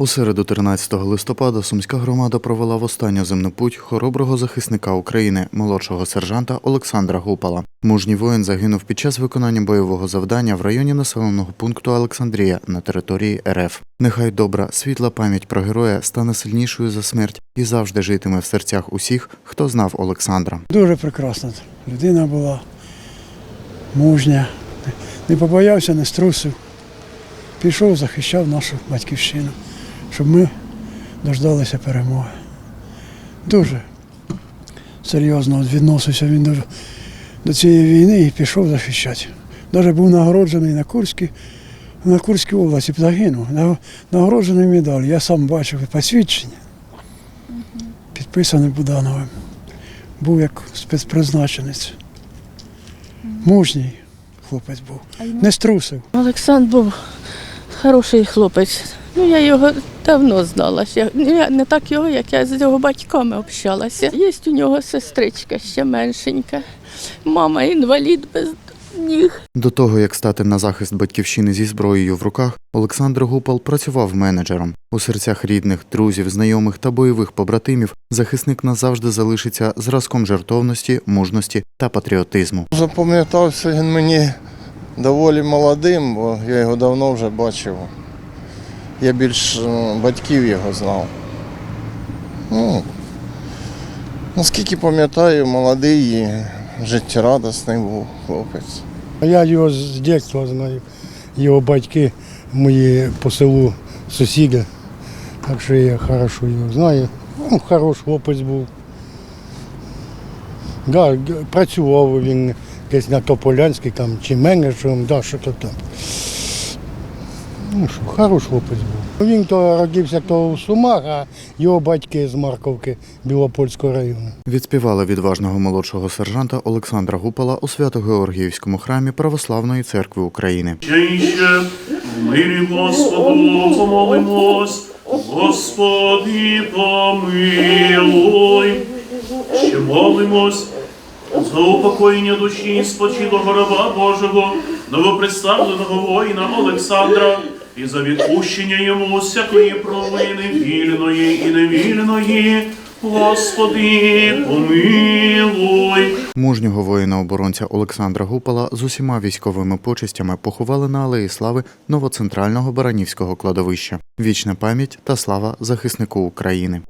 У середу 13 листопада сумська громада провела в останню земну путь хороброго захисника України, молодшого сержанта Олександра Гупала. Мужній воїн загинув під час виконання бойового завдання в районі населеного пункту Олександрія на території РФ. Нехай добра, світла пам'ять про героя стане сильнішою за смерть і завжди житиме в серцях усіх, хто знав Олександра. Дуже прекрасна людина була, мужня, не побоявся, не струсив. Пішов, захищав нашу батьківщину, щоб ми дождалися перемоги. Дуже серйозно відносився він до, до цієї війни і пішов захищати. Навіть був нагороджений на Курській, на Курській області, загинув. Нагороджений медаль. Я сам бачив посвідчення, підписане Будановим був як спецпризначенець. Мужній хлопець був. Не струсив. Олександр був хороший хлопець. Ну, я його давно знала. Ще. Ну, Я не так його, як я з його батьками общалася. Є у нього сестричка ще меншенька. Мама інвалід без ніг. До того, як стати на захист батьківщини зі зброєю в руках, Олександр Гупал працював менеджером. У серцях рідних, друзів, знайомих та бойових побратимів захисник назавжди залишиться зразком жертовності, мужності та патріотизму. Запам'ятався він мені доволі молодим, бо я його давно вже бачив. Я більш е, батьків його знав. Ну, наскільки пам'ятаю, молодий і життєрадісний був хлопець. Я його з дитинства знаю. Його батьки мої по селу сусіди. Так що я хорошо його знаю. Ну, хороший хлопець був. Да, працював він десь на Тополянській там, чи менеджером, да, що то там. Ну що, хороший хлопець був. Він то родився то в Сумах, а його батьки з Марковки Білопольського району. Відспівали відважного молодшого сержанта Олександра Гупала у Свято-Георгіївському храмі Православної церкви України. Ще і ще в мирі Господу помолимось, Господи помилуй. Ще молимось за упокоєння душі спочилого раба Божого, новопредставленого воїна Олександра, і за відпущення йому всякої провини вільної і невільної. Господи, помилуй. Мужнього воїна-оборонця Олександра Гупала з усіма військовими почестями поховали на алеї слави новоцентрального Баранівського кладовища. Вічна пам'ять та слава захиснику України.